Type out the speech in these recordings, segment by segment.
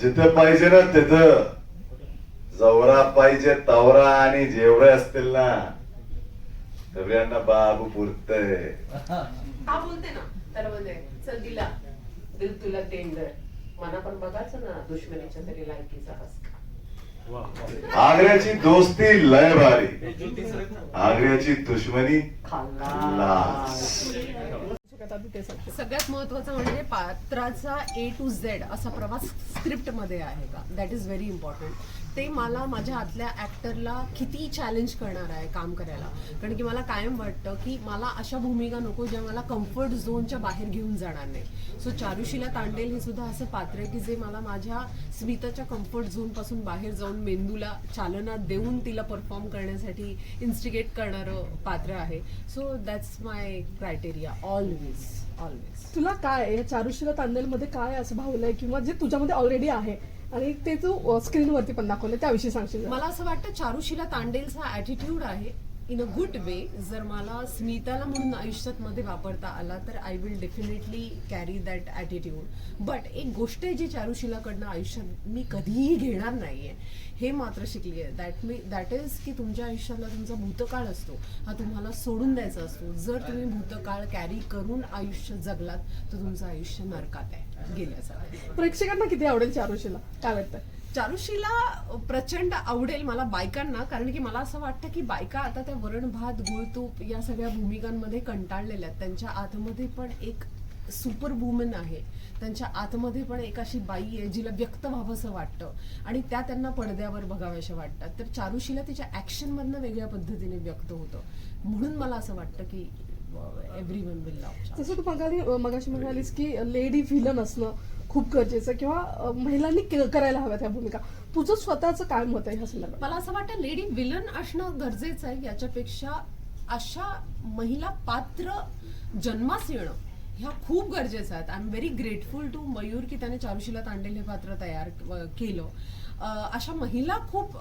जिथं पाहिजे ना तिथं. जवरा पाहिजे तवरा आणि जेवढे असतील ना सगळ्यांना बाबू पुरतय. हा बोलते ना तर म्हणजे चल दिला दिल तुला टेंडर मना पण बघायचं ना दुश्मनीच्या तरी लायकीचा हस आग्र्याची दोस्ती लय भारी. आग्र्याची दुश्मनी लाज. सगळ्यात महत्वाचं म्हणजे पात्राचा ए टू झेड असा प्रवास स्क्रिप्टमध्ये आहे का? दॅट इज व्हेरी इम्पॉर्टंट ते मला माझ्या आतल्या ऍक्टरला किती चॅलेंज करणार आहे काम करायला. कारण की मला कायम वाटतं की मला अशा भूमिका नको ज्या मला कम्फर्ट झोनच्या बाहेर घेऊन जाणार नाही. सो चारुशीला तांडेल हे सुद्धा असं पात्र आहे की जे मला माझ्या स्मिताच्या कम्फर्ट झोनपासून बाहेर जाऊन मेंदूला चालना देऊन तिला परफॉर्म करण्यासाठी इन्स्टिगेट करणारं पात्र आहे. So that's my criteria always always तुला काय चारुशीला तांदेलमध्ये काय असं भावलंय किंवा जे तुझ्यामध्ये ऑलरेडी आहे? आणि ते तू स्क्रीनवरती पण दाखवलं त्याविषयी सांगशील मला असं वाटतं चारुशीला तांडेलचा ॲटिट्यूड आहे. इन अ गुड वे जर मला स्मिताला म्हणून आयुष्यात मध्ये वापरता आला तर I will definitely carry that attitude but एक गोष्ट आहे जी चारुशीलाकडनं आयुष्यात मी कधीही घेणार नाहीये हे मात्र शिकली आहे दॅट मी दॅट इज की तुमच्या आयुष्याला तुमचा भूतकाळ असतो. हा तुम्हाला सोडून द्यायचा असतो. जर तुम्ही भूतकाळ कॅरी करून आयुष्य जगलात तर तुमचं आयुष्य नरकात आहे. गेल्याचं प्रेक्षकांना किती आवडेल चारुशीला? काय वाटतं? चारुशीला प्रचंड आवडेल मला बायकांना कारण की मला असं वाटतं की बायका आता त्या वरण भात गुळतूप या सगळ्या भूमिकांमध्ये कंटाळलेल्या आहेत. त्यांच्या आतमध्ये पण एक सुपर वुमन आहे. त्यांच्या आतमध्ये पण एक अशी बाई आहे जिला व्यक्त व्हावंसं वाटतं. आणि त्या त्यांना पडद्यावर बघाव्याशा वाटतात. तर चारुशीला तिच्या ऍक्शनमधनं वेगळ्या पद्धतीने व्यक्त होतं. म्हणून मला असं वाटतं की एव्हरी वन विल लव जसं तू मगाली मगाशी म्हणालीस की लेडी व्हिलन असणं खूप गरजेचं किंवा महिलांनी के- करायला हव्या त्या भूमिका. तुझं स्वतःचं काय मत आहे ह्या संदर्भात? मला असं वाटतं लेडी विलन असणं गरजेचं आहे याच्यापेक्षा अशा महिला पात्र जन्मास येणं ह्या खूप गरजेचं आहेत I am very grateful to Mayur की त्याने चारुशीला तांडेल हे पात्र तयार केलं. अशा महिला खूप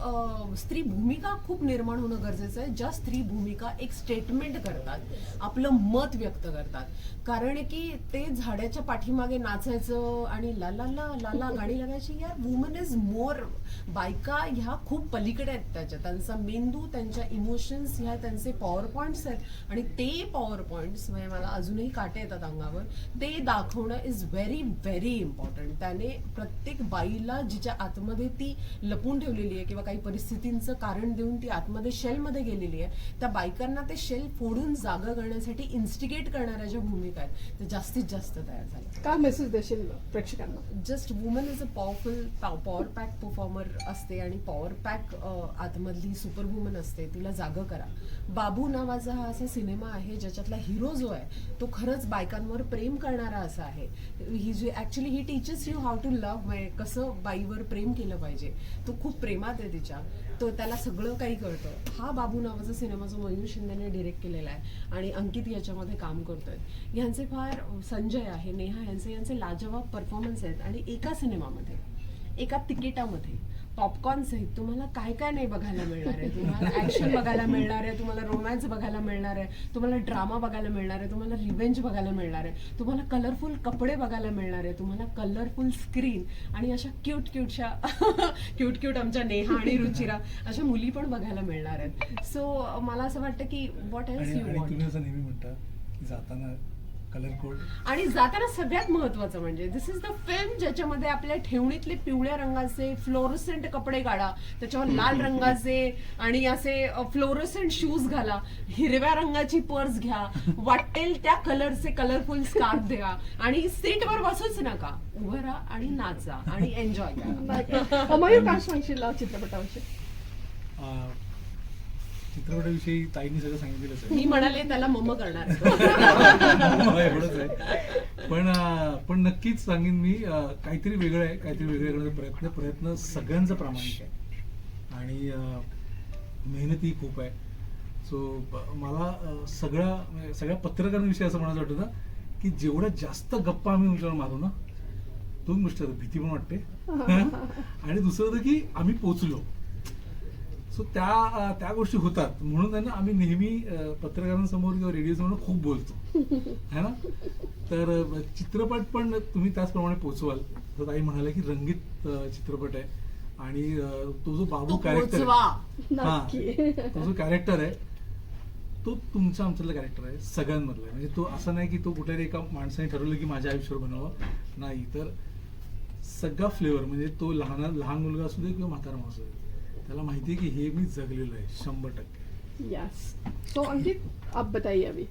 स्त्री भूमिका खूप निर्माण होणं गरजेचं आहे. ज्या स्त्री भूमिका एक स्टेटमेंट करतात आपलं मत व्यक्त करतात. कारण की ते झाडाच्या पाठीमागे नाचायचं आणि लाला ला लाला गाडी गाणी लागायची यार वुमन इज मोर बायका ह्या खूप पलीकडे आहेत त्याच्या. त्यांचा मेंदू त्यांच्या इमोशन्स ह्या त्यांचे पॉवर पॉईंट्स आहेत. आणि ते पॉवर पॉईंट्स म्हणजे मला अजूनही काटे येतात अंगावर ते दाखवणं इज व्हेरी व्हेरी इम्पॉर्टंट त्याने प्रत्येक बाईला जिच्या आतमध्ये ती लपून ठेवलेली आहे किंवा काही परिस्थितींचं कारण देऊन ती आतमध्ये शेलमध्ये गेलेली आहे त्या बायकांना ते शेल फोडून जागा करण्यासाठी इन्स्टिगेट करणाऱ्या ज्या भूमिका आहेत त्या जास्तीत जास्त तयार झाल्या. काय मेसेज देशील प्रेक्षकांना? Just woman is a powerful power pack performer असते आणि पॉवर पॅक आतमधली सुपर वुमन असते तिला जाग करा. बाबू नावाचा हा असा सिनेमा आहे ज्याच्यातला हिरो जो आहे तो खरंच बायकांवर प्रेम करणारा असा आहे. ही जी actually he teachers you how to love कसं बाईवर प्रेम केलं पाहिजे. तो खूप प्रेमात आहे तिच्या. तो त्याला सगळं काही कळतं. हा बाबू नावाचा सिनेमा जो मयूर शिंदेने डिरेक्ट केलेला आहे आणि अंकित याच्यामध्ये काम करतोय. ह्यांचे फार संजय आहे नेहा यांचे यांचे लाजवाब परफॉर्मन्स आहेत आणि एका सिनेमामध्ये एका तिकिटामध्ये. पॉपकॉर्न्स आहेत तुम्हाला काय काय नाही बघायला मिळणार आहे. तुम्हाला ऍक्शन बघायला मिळणार आहे तुम्हाला रोमॅन्स बघायला मिळणार आहे तुम्हाला ड्रामा बघायला मिळणार आहे तुम्हाला रिव्हेंज बघायला मिळणार आहे तुम्हाला कलरफुल कपडे बघायला मिळणार आहे तुम्हाला कलरफुल स्क्रीन आणि अशा क्यूट क्यूटशा क्यूट क्यूट आमच्या नेहा आणि रुचिरा अशा मुली पण बघायला मिळणार आहेत. सो मला असं वाटतं की व्हॉट एल्स यू वॉन्ट तुम्ही असं नेहमी म्हणता की जाताना कलर कोड आणि जाताना सगळ्यात महत्वाचं म्हणजे दिस इज द फिल्म ज्याच्यामध्ये आपल्या ठेवणीतले पिवळ्या रंगाचे फ्लोरोसेंट कपडे काढा त्याच्यावर लाल रंगाचे आणि असे फ्लोरोसेंट शूज घाला हिरव्या रंगाची पर्स घ्या वाटेल त्या कलरचे कलरफुल स्कार्फ द्या आणि सीटवर बसूच नका. उभं राहा आणि नाचा आणि एन्जॉय करा. मयूर काय सांगशील चित्रपटाविषयी चित्रपटाविषयी ताईंनी सगळं सांगितलेलंच आहे. मी म्हणाले त्याला मम करणार. मला एवढंच आहे. पण पण नक्कीच सांगेन मी काहीतरी वेगळं आहे काहीतरी वेगळं करण्याचा प्रयत्न प्रयत्न सगळ्यांचा प्रामाणिक आहे. आणि अं, मेहनती खूप आहे. सो मला सगळ्या म्हणजे सगळ्या पत्रकारांविषयी असं म्हणायचं वाटतं ना की जेवढ्या जास्त गप्पा आम्ही उंचावर मारू ना दोन गोष्टी भीती पण वाटते. आणि दुसरं होतं की आम्ही पोचलो सो त्या त्या गोष्टी होतात. म्हणून आहे ना आम्ही नेहमी पत्रकारांसमोर किंवा रेडिओ समोर खूप बोलतो. है ना? तर चित्रपट पण तुम्ही त्याचप्रमाणे पोचवाल. तर ताई म्हणाले की रंगीत चित्रपट आहे. आणि तो जो बाबू कॅरेक्टर. नक्की. तो जो कॅरेक्टर आहे तो तुमच्या आमच्यातला कॅरेक्टर आहे सगळ्यांमधला. आहे म्हणजे तो असं नाही की तो कुठल्याही एका माणसाने ठरवलं की माझ्या आयुष्यावर बनावं. नाही. तर सगळा फ्लेवर म्हणजे तो लहान लहान मुलगा असू दे किंवा म्हातारा माणूस असू दे. त्याला माहिती आहे की हे मी जगलेलं आहे शंभर टक्के. यस सो अंकित आप बताइए अभी.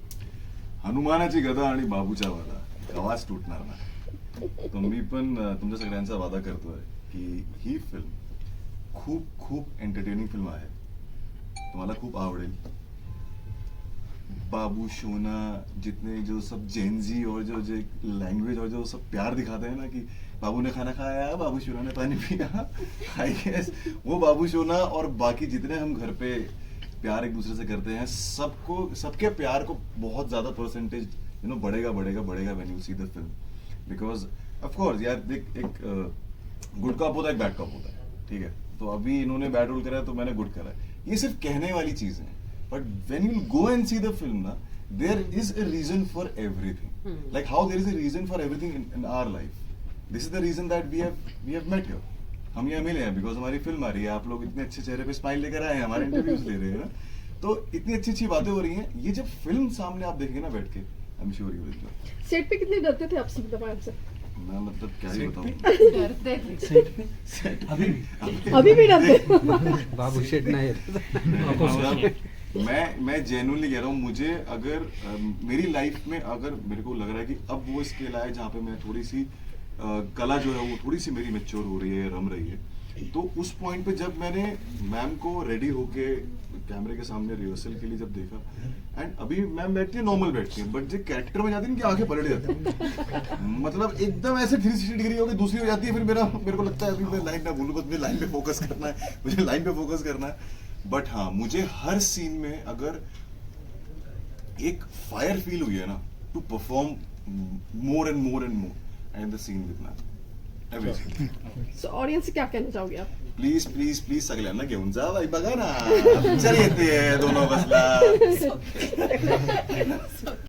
हनुमानाची गदा आणि बाबूच्या वादा. आवाज तुटणार नाही. तर मी पण अं, तुमच्या सगळ्यांचा वादा करतोय की ही फिल्म खूप खूप एंटरटेनिंग फिल्म आहे. तुम्हाला खूप आवडेल. बाबू शोना जितने जो सब जेनजी और जो जो लैंग्वेज और जो सब प्यार दिखाते हैं ना कि बाबू ने खाना खाया बाबू शोना ने पानी पिया। आई गेस वो बाबू शोना और बाकी जितने हम घर पे प्यार एक दूसरे से करते हैं सबको सबके प्यार को बहुत ज़्यादा परसेंटेज यू नो बढ़ेगा बढ़ेगा बढ़ेगा when you see the film because of course यार देख एक गुड कप होता है एक बैड कप होता है ठीक है? तो अभी इन्होंने बैड रोल करा है तो मैंने गुड करा है। ये सिर्फ़ कहने वाली चीज़ है। But when you go and see the film ना there is a reason for everything like how there is is reason for everything in in, in this is the reason that we have we have met here हम यहाँ मिले हैं because हमारी film आ रही है। आप लोग इतने अच्छे चेहरे पे स्माइल लेकर आए हैं हमारे इंटरव्यूज ले रहे हैं ना। तो इतनी अच्छी अच्छी बातें हो रही हैं। ये जब फिल्म सामने आप देखेंगे ना बैठ के I am sure you will set पे कितने डरते थे आप मैम से? मैं मतलब क्या ही? बताऊं? डरते थे. अभी भी. अभी? भी डरते बाबू शेठ नाही मैं मैं जेन्युइनली कह रहा हूँ मुझे अगर मेरी लाइफ में अगर मेरे को लग रहा है कि अब वो स्केल आया जहाँ पे मैं थोड़ी सी कला जो है वो थोड़ी सी मेरी मेच्योर हो रही है, रम रही है। तो उस पॉइंट पे जब मैंने मैम को रेडी होके कैमरे के सामने रिहर्सल के लिए जब देखा एंड अभी मैम बैठती है नॉर्मल बैठती है बट जो कैरेक्टर में जाती है ना आँखें पलट जाती है। मतलब एकदम ऐसे थ्री सिक्सटी डिग्री होकर दूसरी हो जाती है, फिर मेरा, मेरे को लगता है, अभी मैं लाइन ना भूलूं, बस मुझे लाइन पे फोकस करना है, मुझे लाइन पे फोकस करना है। बट हाँ मुझे हर सीन में अगर एक फायर फील हुई है ना to perform more and more and more and the scene with ma'am everything so audience से क्या कहना चाहोगे आप? प्लीज प्लीज प्लीज सगळ्यांना घेऊन जा बाई बघा ना. पिक्चर येते दोन ऑगस्टला